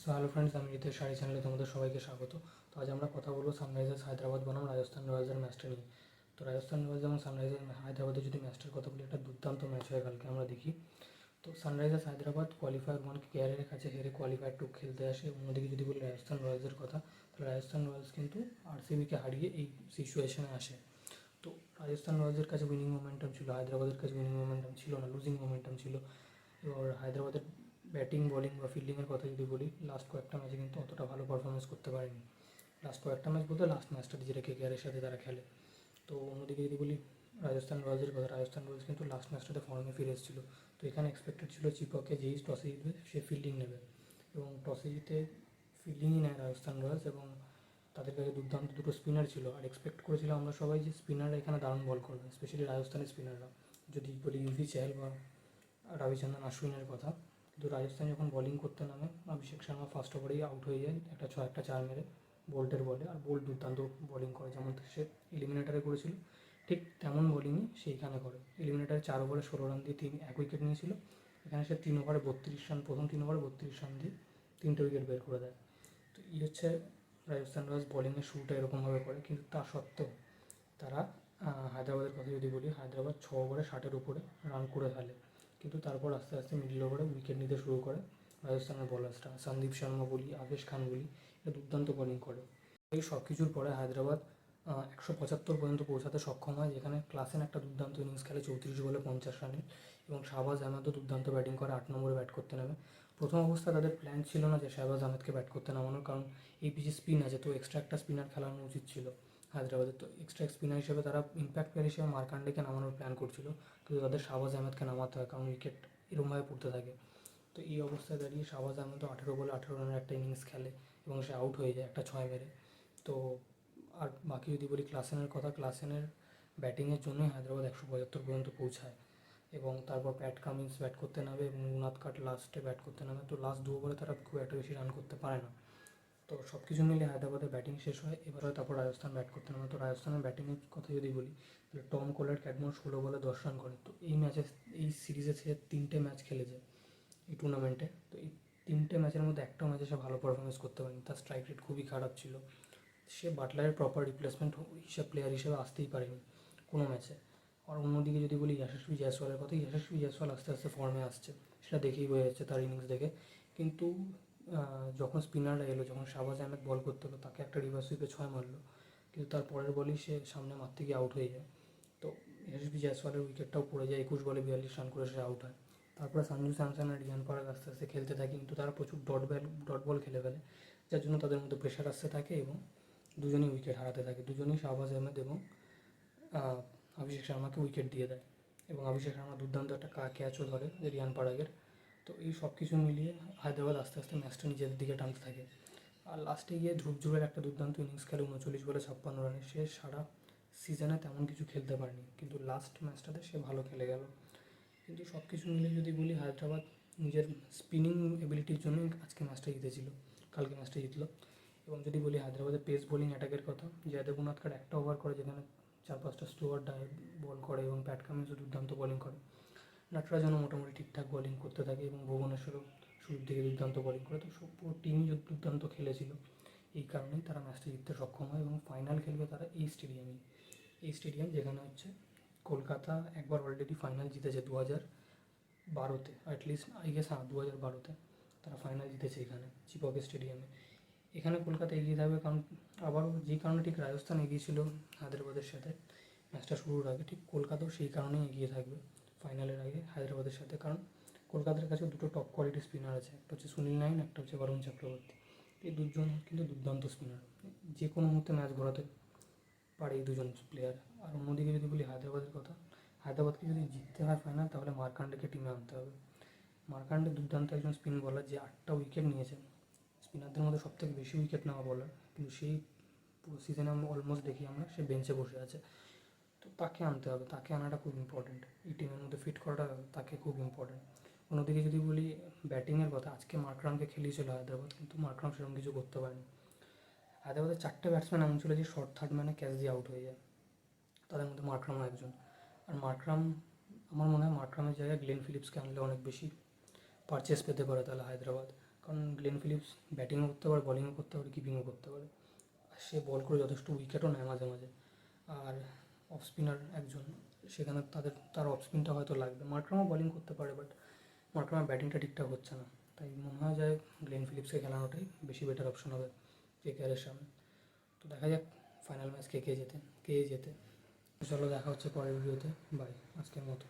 So hello friends আমি রিতেশ শাড়ি চ্যানেলে তোমাদের সবাইকে স্বাগত। তো আজ আমরা কথা বলব সানরাইজার্স হায়দ্রাবাদ বনাম, রাজস্থান রয়্যালসের ম্যাচটা নিয়ে। তো রাজস্থান রয়্যালস এবং সানরাইজার্স হায়দ্রাবাদের যদি ম্যাচটার কথা বলি, একটা দুর্দান্ত ম্যাচ হয় কালকে আমরা দেখি। তো সানরাইজার্স হায়দ্রাবাদ কোয়ালিফায়ার ওয়ান কেয়ারের কাছে হেরে কোয়ালিফায়ার টু খেলতে আসে। অন্যদিকে যদি বলি রাজস্থান রয়্যালসের কথা, তাহলে রাজস্থান রয়্যালস কিন্তু আরসিবিকে হারিয়ে এই সিচুয়েশনে আসে। তো রাজস্থান রয়্যালসের কাছে উইনিং মোমেন্টাম ছিল, হায়দ্রাবাদের কাছে উইনিং মোমেন্টাম ছিল না লুজিং মোমেন্টাম ছিল। এবার হায়দ্রাবাদের ব্যাটিং বলিং বা ফিল্ডিংয়ের কথা যদি বলি লাস্ট কয়েকটা ম্যাচে কিন্তু অতটা ভালো পারফরমেন্স করতে পারেনি। লাস্ট কয়েকটা ম্যাচ বলতে লাস্ট ম্যাচটা যেটা কেকেআরের সাথে তারা খেলে। তো অন্যদিকে যদি বলি, রাজস্থান রয়্যালসের কথা, রাজস্থান রয়্যালস কিন্তু লাস্ট ম্যাচটাতে ফর্মে ফিরে এসেছিল। তো এখানে এক্সপেক্টেড ছিল চিপকে যেই টসে জিতবে, সে ফিল্ডিং নেবে। এবং টসে জিতে ফিল্ডিংই নেয় রাজস্থান রয়্যালস এবং তাদের কাছে দুর্দান্ত দুটো স্পিনার ছিল। আর এক্সপেক্ট করেছিলাম আমরা সবাই যে স্পিনাররা এখানে দারুণ বল করবে স্পেশালি রাজস্থানের স্পিনাররা যদি বলি ইউভি চেহল বা রবিচন্দ্রন আশ্বিনের কথা কিন্তু রাজস্থান যখন বোলিং করতে নামে, অভিষেক শর্মা ফার্স্ট ওভারেই আউট হয়ে যায়, একটা ছয় একটা চার মেরে বোল্টের বলে, আর বোল্ট দুর্দান্ত বোলিং করে, যেমন সে এলিমিনেটারে করেছিল। ঠিক তেমন বোলিংই সেইখানে করে। এলিমিনেটারে চার ওভারে ষোলো রান দিয়ে তিন, এক উইকেট নিয়েছিল। এখানে সে তিন ওভারে বত্রিশ রান প্রথম তিন ওভারে বত্রিশ রান দিয়ে তিনটে উইকেট বের করে দেয়। তো এই হচ্ছে রাজস্থান রয়্যালস বোলিংয়ের শুরুটা এরকমভাবে করে। কিন্তু তা সত্ত্বেও তারা হায়দ্রাবাদের কথা যদি বলি, হায়দ্রাবাদ ছ ওভারে ষাটের উপরে রান করে ফেলে। কিন্তু তারপর আস্তে আস্তে মিডল ওভারে উইকেট নিতে শুরু করে। রাজস্থানের বলার্সরা সন্দীপ শর্মা বলি, আবেশ খান বলি এটা দুর্দান্ত বোলিং করে। এই সব কিছুর পরে হায়দ্রাবাদ একশো পঁচাত্তর পর্যন্ত পৌঁছাতে সক্ষম হয়, যেখানে ক্লাসেন একটা দুর্দান্ত ইনিংস খেলে চৌত্রিশ বলে পঞ্চাশ রানের এবং শাহবাজ আহমেদও দুর্দান্ত ব্যাটিং করে আট নম্বরে ব্যাট করতে নামে। প্রথম অবস্থায় তাদের প্ল্যান ছিল না যে শাহবাজ আহমেদকে ব্যাট করতে নামানোর, কারণ এই পিচে স্পিন আছে, তো এক্সট্রা একটা স্পিনার খেলানো উচিত ছিল। হায়দ্রাবাদের তো এক্সট্রা স্পিনার হিসেবে তারা ইম্প্যাক্ট প্লেয়ার হিসেবে মার্কান্ডেকে নামানোর প্ল্যান করছিল। কিন্তু তাদের শাহবাজ আহমেদকে নামাতে হয়, কারণ উইকেট এরমভাবে পড়তে থাকে। তো এই অবস্থায় দাঁড়িয়ে শাহবাজ আহমেদও আঠেরো বলে আঠেরো রানের একটা ইনিংস খেলে এবং সে আউট হয়ে যায় একটা ছয় মেরে। তো আর বাকি যদি বলি ক্লাসেনের কথা, ক্লাসেনের ব্যাটিংয়ের জন্যই হায়দ্রাবাদ একশো পঁচাত্তর পর্যন্ত পৌঁছায়। এবং তারপর প্যাট কামিন্স ব্যাট করতে নামে এবং মুনাদ কাট লাস্টে ব্যাট করতে নামে। তো লাস্ট দু ওভারে তারা খুব একটা বেশি রান করতে পারে না। তো সব কিছু মিলে হায়দ্রাবাদের ব্যাটিং শেষ হয়। এবার তারপর রাজস্থান ব্যাট করতে নামে। তো রাজস্থানের ব্যাটিংয়ের কথা যদি বলি, তাহলে টম কোলার ক্যাডমোর ষোলো বলে দশ রান করে তো এই ম্যাচে এই সিরিজে সে তিনটে ম্যাচ খেলেছে এই টুর্নামেন্টে তো এই তিনটে ম্যাচের মধ্যে একটা ম্যাচে সে ভালো পারফরমেন্স করতে পারেনি। তার স্ট্রাইক রেট খুবই খারাপ ছিল। সে বাটলারের প্রপার রিপ্লেসমেন্ট হিসেবে প্লেয়ার হিসেবে আসতেই পারেনি কোনো ম্যাচে আর অন্যদিকে যদি বলি যশস্বী জয়সওয়ালের কথা যশস্বী জয়সওয়াল আস্তে আস্তে ফর্মে আসছে। সেটা দেখেই বোঝা যাচ্ছে তার ইনিংস দেখে। কিন্তু যখন স্পিনাররা এলো, যখন শাহবাজ আহমেদ বল করতে হলো তাকে একটা রিভার্স সুইপে ছয় মারলো। কিন্তু তার পরের বলেই সে সামনে মারতে গিয়ে আউট হয়ে যায়। তো যশস্বী জয়সওয়ালের উইকেটটাও পড়ে যায়, একুশ বলে বিয়াল্লিশ রান করে সে আউট হয়। তারপরে সঞ্জু স্যামসন আর রিয়ান পরাগ আস্তে আস্তে খেলতে থাকে, কিন্তু তারা প্রচুর ডট বল ডট বল খেলে ফেলে, যার জন্য তাদের মধ্যে প্রেশার আসতে থাকে এবং দুজনেই উইকেট হারাতে থাকে। দুজনেই শাহবাজ আহমেদ এবং অভিষেক শর্মাকে উইকেট দিয়ে দেয়। এবং অভিষেক শর্মা দুর্দান্ত একটা ক্যাচও ধরে রিয়ান পারাগের। তো এই সব কিছু মিলিয়ে হায়দ্রাবাদ আস্তে আস্তে ম্যাচটা নিজেদের দিকে টানতে থাকে। আর লাস্টে গিয়ে জুড়ের একটা দুর্দান্ত ইনিংস খেলে উনচল্লিশ বলে ছাপ্পান্ন রানে সে সারা সিজনে তেমন কিছু খেলতে পারেনি, কিন্তু লাস্ট ম্যাচটাতে সে ভালো খেলে গেল। কিন্তু সব কিছু মিলে যদি বলি, হায়দ্রাবাদ নিজের স্পিনিং এবিলিটির জন্যই আজকে ম্যাচটা জিতেছিল, কালকে ম্যাচটা জিতলো। এবং যদি বলি, হায়দ্রাবাদের পেস বোলিং অ্যাটাকের কথা জয়দেব উনাদকার একটা ওভার করে, যেখানে চার পাঁচটা স্টোয়ার বল করে এবং প্যাট দুর্দান্ত বোলিং করে। নটরাজনও মোটামুটি ঠিকঠাক বোলিং করতে থাকে এবং ভুবনেশ্বরও শুরুর দিকে দুর্দান্ত বোলিং করে, তো পুরো টিমই দুর্দান্ত খেলেছিল। এই কারণেই তারা ম্যাচটা জিততে সক্ষম হয় এবং ফাইনাল খেলবে তারা এই স্টেডিয়ামেই এই স্টেডিয়াম যেখানে হচ্ছে কলকাতা একবার অলরেডি ফাইনাল জিতেছে দু হাজার বারোতে অ্যাটলিস্ট আই গেস হ্যাঁ দু হাজার বারোতে তারা ফাইনাল জিতেছে এখানে চিপকে স্টেডিয়ামে এখানে কলকাতা এগিয়ে থাকবে কারণ আবারও যে কারণে ঠিক রাজস্থান এগিয়েছিল হায়দ্রাবাদের সাথে ম্যাচটা শুরুর আগে ঠিক কলকাতাও সেই কারণেই এগিয়ে থাকবে। ফাইনালের আগে হায়দ্রাবাদের সাথে। কারণ কলকাতার কাছে দুটো টপ কোয়ালিটির স্পিনার আছে। একটা হচ্ছে সুনীল নাইন একটা হচ্ছে বরুণ চক্রবর্তী। এই দুজন কিন্তু দুর্দান্ত স্পিনার যে কোনো মুহূর্তে ম্যাচ ঘোরাতে পারে এই দুজন প্লেয়ার আর অন্যদিকে যদি বলি হায়দ্রাবাদের কথা, হায়দ্রাবাদকে যদি জিততে হয় ফাইনাল তাহলে মার্কান্ডেকে টিমে আনতে হবে। মার্কান্ডে দুর্দান্ত একজন স্পিন বলার যে আটটা উইকেট নিয়েছে স্পিনারদের মধ্যে সব থেকে বেশি উইকেট নেওয়া বলার কিন্তু সেই সিজনে আমরা অলমোস্ট দেখি আমরা, সে বেঞ্চে বসে আছে। তাকে আনতে হবে, তাকে আনাটা খুব ইম্পর্টেন্ট এই টিমের মধ্যে ফিট করাটা তাকে খুব ইম্পর্টেন্ট অন্যদিকে যদি বলি ব্যাটিংয়ের কথা, আজকে মার্করামকে খেলিয়েছিল হায়দ্রাবাদ, কিন্তু মার্করাম সেরকম কিছু করতে পারেনি। হায়দ্রাবাদের চারটে ব্যাটসম্যান এমন ছিল যে শর্ট থার্ড ম্যানে ক্যাচ দিয়ে আউট হয়ে যায়। তাদের মধ্যে মার্করামও একজন। আর মার্করাম আমার মনে হয় মার্করামের জায়গায় গ্লেন ফিলিপসকে আনলে অনেক বেশি পারচেস পেতে পারে তাহলে হায়দ্রাবাদ। কারণ গ্লেন ফিলিপস ব্যাটিংও করতে পারে বলিংও করতে পারে কিপিংও করতে পারে। আর সে বল করে যথেষ্ট উইকেটও নেয় মাঝে মাঝে। আর অফ স্পিনার একজন, সেখানে তাদের, তার অফ স্পিনটা হয়তো লাগবে। মার্ক্রামও বলিং করতে পারে বাট মার্ক্রামার ব্যাটিংটা ঠিকঠাক হচ্ছে না। তাই মনে হয় যায় গ্লেন ফিলিপসকে খেলানোটাই বেশি বেটার অপশন হবে কে কেয়ারের সামনে। তো দেখা যাক ফাইনাল ম্যাচ কে কে যেতে কে যেতে চলো দেখা হচ্ছে পরের ভিডিওতে বাই আজকের মতো।